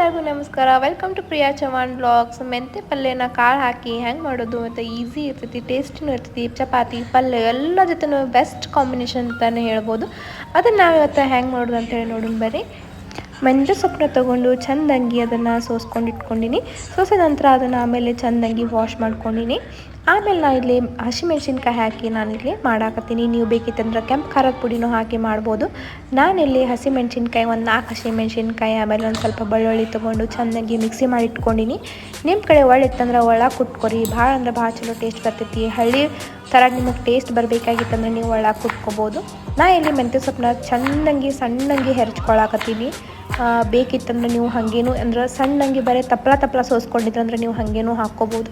ಎಲ್ಲರಿಗೂ ನಮಸ್ಕಾರ. Welcome to Priya Chavan blogs ಮೆಂತೆ ಪಲ್ಯನ ಕಾಳು ಹಾಕಿ ಹೆಂಗೆ ಮಾಡೋದು ಮತ್ತು ಈಸಿ ಇರ್ತೈತಿ ಟೇಸ್ಟಿನೂ ಇರ್ತೈತಿ, ಚಪಾತಿ, ಪಲ್ಯ ಎಲ್ಲ ಜೊತೆನೂ ಬೆಸ್ಟ್ ಕಾಂಬಿನೇಷನ್ ಅಂತಲೇ ಹೇಳ್ಬೋದು. ಅದನ್ನು ನಾವು ಇವತ್ತು ಹೆಂಗೆ ಮಾಡೋದು ಅಂತೇಳಿ ನೋಡೋಣ ಬರ್ರಿ ಮೆಂತ್ಯ ಸೊಪ್ಪನ್ನ ತೊಗೊಂಡು ಚಂದಂಗಿ ಅದನ್ನು ಸೋಸ್ಕೊಂಡು ಇಟ್ಕೊಂಡಿನಿ ಸೋಸಿದ ನಂತರ ಅದನ್ನು ಆಮೇಲೆ ಚಂದಂಗಿ ವಾಶ್ ಮಾಡ್ಕೊಂಡಿನಿ. ಆಮೇಲೆ ನಾನು ಇಲ್ಲಿ ಹಸಿಮೆಣ್ಸಿನ್ಕಾಯಿ ಹಾಕಿ ಇಲ್ಲಿ ಮಾಡಾಕತ್ತೀನಿ. ನೀವು ಬೇಕಿತ್ತಂದ್ರೆ ಕೆಂಪು ಖಾರದ ಪುಡಿನೂ ಹಾಕಿ ಮಾಡ್ಬೋದು. ನಾನಿಲ್ಲಿ ಹಸಿಮೆಣ್ಸಿನ್ಕಾಯಿ ಒಂದು ನಾಲ್ಕು ಹಸಿಮೆಣ್ಸಿನ್ಕಾಯಿ ಆಮೇಲೆ ಒಂದು ಸ್ವಲ್ಪ ಬೆಳ್ಳುಳ್ಳಿ ತೊಗೊಂಡು ಚೆನ್ನಾಗಿ ಮಿಕ್ಸಿ ಮಾಡಿ ಇಟ್ಕೊಂಡಿನಿ ನಿಮ್ಮ ಕಡೆ ಒಳ್ಳೆ ಇತ್ತಂದ್ರೆ ಒಳ ಕುಟ್ಕೊರಿ. ಭಾಳ ಅಂದ್ರೆ ಭಾಳ ಚಲೋ ಟೇಸ್ಟ್ ಬರ್ತೈತಿ. ಹಳ್ಳಿ ಥರ ನಿಮಗೆ ಟೇಸ್ಟ್ ಬರಬೇಕಾಗಿತ್ತಂದ್ರೆ ನೀವು ಒಳಗೆ ಕುಟ್ಕೋಬೋದು. ನಾ ಇಲ್ಲಿ ಮೆಂತ್ಯ ಸೊಪ್ಪನ್ನ ಚೆನ್ನಾಗಿ ಸಣ್ಣಂಗೆ ಹೆರ್ಚ್ಕೊಳಕತ್ತೀನಿ. ಬೇಕಿತ್ತಂದ್ರೆ ನೀವು ಹಾಗೇನು ಅಂದ್ರೆ ಸಣ್ಣಂಗೆ ಬರೀ ತಪ್ಪಲ ತಪ್ಪಲ ಸೋಸ್ಕೊಂಡಿದ್ರೆ ಅಂದ್ರೆ ನೀವು ಹಾಗೇನು ಹಾಕ್ಕೋಬೋದು.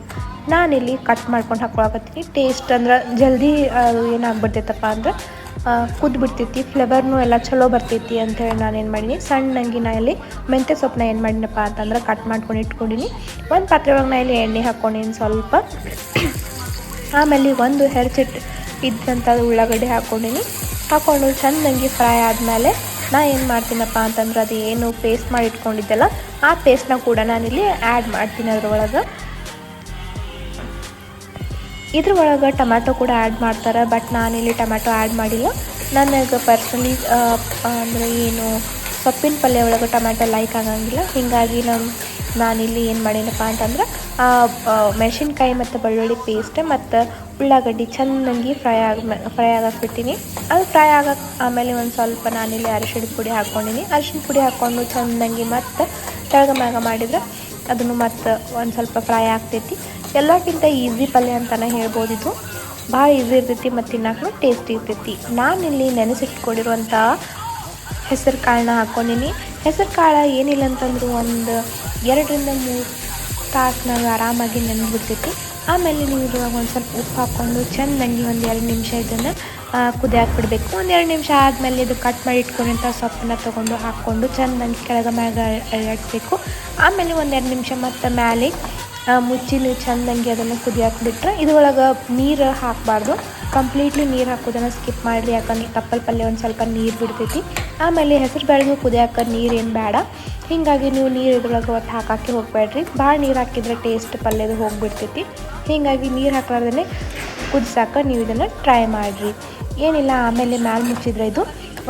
ಇಲ್ಲಿ ಕಟ್ ಮಾಡ್ಕೊಂಡು ಹಾಕ್ಕೊಳಕತ್ತೀನಿ. ಟೇಸ್ಟ್ ಅಂದ್ರೆ ಜಲ್ದಿ ಏನಾಗ್ಬಿಡ್ತೈತಪ್ಪ ಅಂದ್ರೆ ಕುದ್ದು ಬಿಡ್ತೈತಿ ಫ್ಲೇವರ್ನು ಎಲ್ಲ ಚಲೋ ಬರ್ತೈತಿ ಅಂಥೇಳಿ ನಾನು ಏನು ಮಾಡೀನಿ. ಸಣ್ಣಂಗಿ ನಾ ಇಲ್ಲಿ ಮೆಂತ್ಯ ಸೊಪ್ಪನ್ನ ಏನು ಮಾಡಿನಪ್ಪ ಅಂತಂದ್ರೆ ಕಟ್ ಮಾಡ್ಕೊಂಡು ಇಟ್ಕೊಂಡಿನಿ. ಒಂದು ಪಾತ್ರೆ ಒಳಗೆ ನಾ ಇಲ್ಲಿ ಎಣ್ಣೆ ಹಾಕ್ಕೊಂಡಿನಿ ಸ್ವಲ್ಪ. ಆಮೇಲೆ ಒಂದು ಹೆರ್ಚಿಟ್ಟು ಇದ್ದಂಥ ಉಳ್ಳಾಗಡ್ಡೆ ಹಾಕ್ಕೊಂಡಿನಿ. ಹಾಕ್ಕೊಂಡು ಚೆನ್ನಾಗಿ ಫ್ರೈ ಆದಮೇಲೆ ನಾ ಏನು ಮಾಡ್ತೀನಪ್ಪ ಅಂತಂದ್ರೆ ಅದು ಏನು ಪೇಸ್ಟ್ ಮಾಡಿ ಇಟ್ಕೊಂಡಿದ್ದೆಲ್ಲ, ಆ ಪೇಸ್ಟ್ನ ಕೂಡ ನಾನಿಲ್ಲಿ ಆ್ಯಡ್ ಮಾಡ್ತೀನಿ ಅದ್ರೊಳಗೆ. ಇದ್ರೊಳಗೆ ಟೊಮ್ಯಾಟೊ ಕೂಡ ಆ್ಯಡ್ ಮಾಡ್ತಾರೆ ಬಟ್ ನಾನಿಲ್ಲಿ ಟೊಮ್ಯಾಟೊ ಆ್ಯಡ್ ಮಾಡಿಲ್ಲ. ನನಗೆ ಪರ್ಸನಲಿ ಅಂದರೆ ಏನು ಸೊಪ್ಪಿನ ಪಲ್ಯ ಒಳಗೆ ಟೊಮ್ಯಾಟೊ ಲೈಕ್ ಆಗಂಗಿಲ್ಲ. ಹೀಗಾಗಿ ನಾನು ನಾನಿಲ್ಲಿ ಏನು ಮಾಡೇನಪ್ಪ ಅಂತಂದ್ರೆ ಮೆಣಸಿನ್ಕಾಯಿ ಮತ್ತು ಬೆಳ್ಳುಳ್ಳಿ ಪೇಸ್ಟ್ ಮತ್ತು ಉಳ್ಳಾಗಡ್ಡಿ ಚೆನ್ನಾಗಿ ಫ್ರೈ ಆಗ ಫ್ರೈ ಆಗಕ್ಕೆ ಅದು ಫ್ರೈ ಆಗಕ್ಕೆ ಆಮೇಲೆ ಒಂದು ಸ್ವಲ್ಪ ನಾನಿಲ್ಲಿ ಅರಿಶಿಣ ಪುಡಿ ಹಾಕ್ಕೊಂಡಿನಿ ಅರಿಶಿಣ ಪುಡಿ ಹಾಕ್ಕೊಂಡು ಚೆನ್ನಾಗಿ ಮತ್ತು ತೆಳಗ ಮ್ಯಾಗ ಮಾಡಿದ್ರೆ ಅದನ್ನು ಮತ್ತು ಒಂದು ಸ್ವಲ್ಪ ಫ್ರೈ ಆಗ್ತೈತಿ. ಎಲ್ಲಕ್ಕಿಂತ ಈಸಿ ಪಲ್ಯ ಅಂತಲೇ ಹೇಳ್ಬೋದು ಇದು. ಭಾಳ ಈಸಿ ಇರ್ತೈತಿ ಮತ್ತು ತಿನ್ನಕ್ಕೂ ಟೇಸ್ಟಿ ಇರ್ತೈತಿ. ನಾನಿಲ್ಲಿ ನೆನೆಸಿಟ್ಕೊಂಡಿರುವಂಥ ಹೆಸರು ಕಾಳನ್ನ ಹಾಕ್ಕೊಂಡಿನಿ ಹೆಸರು ಕಾಳು ಏನಿಲ್ಲ ಅಂತಂದ್ರೂ ಒಂದು ಎರಡರಿಂದ ಮೂರು ತಾಸ್ನಾಗ ಆರಾಮಾಗಿ ನೆನೆದ್ಬಿಡ್ತೈತಿ ಆಮೇಲೆ ನೀವು ಇದ್ರೊಳಗೆ ಒಂದು ಸ್ವಲ್ಪ ಉಪ್ಪು ಹಾಕ್ಕೊಂಡು ಚೆನ್ನಾಗಿ ಒಂದು ಎರಡು ನಿಮಿಷ ಇದನ್ನು ಕುದಿಯಾಕೆ ಬಿಡಬೇಕು ಒಂದು ಎರಡು ನಿಮಿಷ ಆದಮೇಲೆ ಇದು ಕಟ್ ಮಾಡಿ ಇಟ್ಕೊಂಡಿಂಥ ಸೊಪ್ಪನ್ನ ತೊಗೊಂಡು ಹಾಕ್ಕೊಂಡು ಚೆನ್ನಾಗಿ ಕೆಳಗೆ ಮ್ಯಾಗ ಎಳಡ್ಬೇಕು ಆಮೇಲೆ ಒಂದು ಎರಡು ನಿಮಿಷ ಮತ್ತು ಮ್ಯಾಲೆ ಮುಚ್ಚಿ ನೀವು ಚೆಂದಂಗೆ ಅದನ್ನು ಕುದಿಯಾಕೆ ಬಿಟ್ರೆ ಇದ್ರೊಳಗೆ ನೀರು ಹಾಕಬಾರ್ದು. ಕಂಪ್ಲೀಟ್ಲಿ ನೀರು ಹಾಕೋದನ್ನು ಸ್ಕಿಪ್ ಮಾಡಿರಿ. ಯಾಕಂದ್ರೆ ತಪ್ಪಲ್ ಪಲ್ಯ ಒಂದು ಸ್ವಲ್ಪ ನೀರು ಬಿಡ್ತೈತಿ. ಆಮೇಲೆ ಹೆಸರು ಬೇಳೆಗೂ ಕುದಿಯಾಕ ನೀರು ಏನು ಬೇಡ. ಹೀಗಾಗಿ ನೀವು ನೀರು ಇದ್ರೊಳಗೆ ಒತ್ತು ಹಾಕಕ್ಕೆ ಹೋಗಬೇಡ್ರಿ. ಭಾಳ ನೀರು ಹಾಕಿದ್ರೆ ಟೇಸ್ಟ್ ಪಲ್ಯದು ಹೋಗಿಬಿಡ್ತೈತಿ. ಹೀಗಾಗಿ ನೀರು ಹಾಕ್ಲಾರ್ದೇ ಕುದಿಸಾಕ ನೀವು ಇದನ್ನು ಟ್ರೈ ಮಾಡಿರಿ. ಏನಿಲ್ಲ, ಆಮೇಲೆ ಮ್ಯಾಲೆ ಮುಚ್ಚಿದ್ರೆ ಇದು.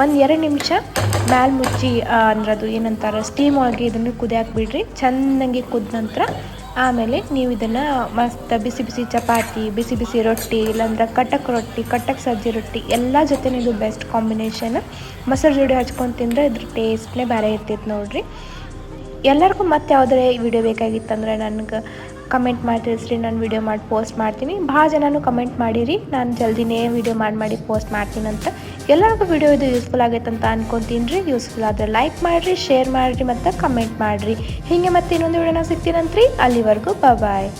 ಒಂದು ಎರಡು ನಿಮಿಷ ಮ್ಯಾಲೆ ಮುಚ್ಚಿ ಅಂದ್ರೆ ಅದು ಏನಂತಾರೆ ಸ್ಟೀಮ್ ಒಳಗೆ ಇದನ್ನು ಕುದಿಯಾಕೆ ಬಿಡ್ರಿ. ಚೆನ್ನಾಗಿ ಕುದ ನಂತರ ಆಮೇಲೆ ನೀವು ಇದನ್ನು ಮಸ್ತ್ ಬಿಸಿ ಬಿಸಿ ಚಪಾತಿ, ಬಿಸಿ ಬಿಸಿ ರೊಟ್ಟಿ, ಇಲ್ಲಾಂದ್ರೆ ಕಟಕ್ ರೊಟ್ಟಿ, ಕಟಕ್ ಸಜ್ಜಿ ರೊಟ್ಟಿ, ಎಲ್ಲ ಜೊತೆ ಇದು ಬೆಸ್ಟ್ ಕಾಂಬಿನೇಷನ್ ಮೊಸರು ಜೋಡಿ ಹಚ್ಕೊಂಡು ತಿಂದರೆ ಇದ್ರ ಟೇಸ್ಟ್ನೇ ಬೇರೆ ಇರ್ತೈತೆ ನೋಡಿರಿ. ಎಲ್ಲರಿಗೂ ಮತ್ತೆ ಯಾವುದೇ ವಿಡಿಯೋ ಬೇಕಾಗಿತ್ತಂದ್ರೆ ನನಗೆ ಕಮೆಂಟ್ ಮಾಡಿ ತಿಳಿಸ್ರಿ ನಾನು ವಿಡಿಯೋ ಮಾಡಿ ಪೋಸ್ಟ್ ಮಾಡ್ತೀನಿ. ಭಾಳ ಜನನೂ ಕಮೆಂಟ್ ಮಾಡಿರಿ, ನಾನು ಜಲ್ದಿನೇ ವಿಡಿಯೋ ಮಾಡಿ ಮಾಡಿ ಪೋಸ್ಟ್ ಮಾಡ್ತೀನಿ ಅಂತ. ಎಲ್ಲರಿಗೂ ವಿಡಿಯೋ ಇದು ಯೂಸ್ಫುಲ್ ಆಗೈತೆ ಅಂತ ಅನ್ಕೊತೀನಿ ರೀ. ಯೂಸ್ಫುಲ್ ಆದರೆ ಲೈಕ್ ಮಾಡಿರಿ ಶೇರ್ ಮಾಡಿರಿ ಮತ್ತು ಕಮೆಂಟ್ ಮಾಡಿರಿ. ಹೀಗೆ ಮತ್ತೆ ಇನ್ನೊಂದು ವಿಡಿಯೋನ ಸಿಗ್ತೀನಂತ್ರಿ. ಅಲ್ಲಿವರೆಗೂ ಬಾಯ್